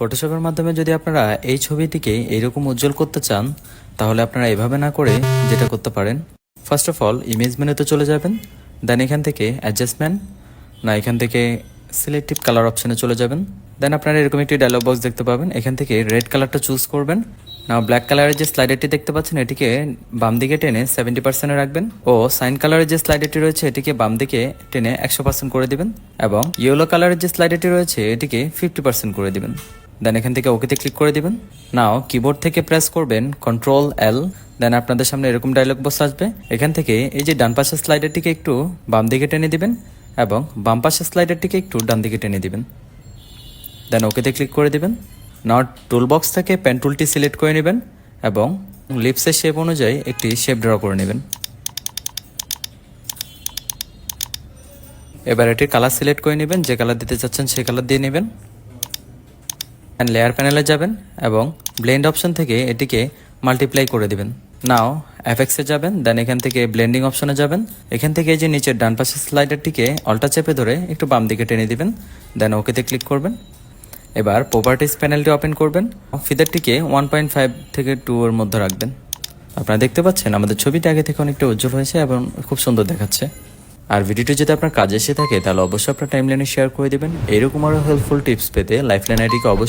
ফটোশপের মাধ্যমে যদি আপনারা এই ছবিটিকে এইরকম উজ্জ্বল করতে চান, তাহলে আপনারা এভাবে না করে যেটা করতে পারেন। ফার্স্ট অফ অল ইমেজ মেনুতে চলে যাবেন দেন এখান থেকে অ্যাডজাস্টমেন্ট না এখান থেকে সিলেক্টিভ কালার অপশানে চলে যাবেন। দেন আপনারা এরকম একটি ডায়লগ বক্স দেখতে পাবেন, এখান থেকে রেড কালারটা চুজ করবেন। না ব্ল্যাক কালারের যে স্লাইডারটি দেখতে পাচ্ছেন, এটিকে বাম দিকে টেনে সেভেন্টি পার্সেন্টে রাখবেন ও সাইন কালারের যে স্লাইডারটি রয়েছে, এটিকে বাম দিকে টেনে একশো পার্সেন্ট করে দিবেন এবং ইয়েলো কালারের যে স্লাইডারটি রয়েছে, এটিকে ফিফটি পার্সেন্ট করে দিবেন। দেন এখান থেকে ওকেতে ক্লিক করে দিবেন। নাও কিবোর্ড থেকে প্রেস করবেন কন্ট্রোল এল দেন আপনাদের সামনে এরকম ডায়লগ বক্স আসবে। এখান থেকে এই যে ডান পাশের স্লাইডারটিকে একটু বাম দিকে টেনে দিবেন এবং বাম পাশের স্লাইডারটিকে একটু ডান দিকে টেনে দিবেন। দেন ওকেতে ক্লিক করে দিবেন। নাও টুল বক্স থেকে পেন টুলটি সিলেক্ট করে নেবেন এবং লিপসের শেপ অনুযায়ী একটি শেপ ড্র করে নেবেন। এবার এটির কালার সিলেক্ট করে নেবেন, যে কালার দিতে চাচ্ছেন সেই কালার দিয়ে নেবেন। অ্যান্ড লেয়ার প্যানেলে যাবেন এবং ব্লেন্ড অপশন থেকে এটিকে মাল্টিপ্লাই করে দিবেন। নাও এফেক্সে যাবেন দেন এখান থেকে ব্লেন্ডিং অপশনে যাবেন। এখান থেকে যে নিচের ডান পাশের স্লাইডারটিকে অল্টা চেপে ধরে একটু বাম দিকে টেনে দিবেন দেন ওকেতে ক্লিক করবেন। এবার প্রপার্টিস প্যানেলটি ওপেন করবেন। ফিদারটিকে ওয়ান পয়েন্ট ফাইভ থেকে টু এর মধ্যে রাখবেন। আপনারা দেখতে পাচ্ছেন, আমাদের ছবিটা আগে থেকে অনেকটা উজ্জ্বল হয়েছে এবং খুব সুন্দর দেখাচ্ছে। আর ভিডিওটি যদি আপনার কাজে এসে থাকে, তাহলে অবশ্যই আপনার টাইমলাইনে শেয়ার করে দেবেন। এরকম আরও হেল্পফুল টিপস পেতে লাইফলাইন আইডিকে অবশ্যই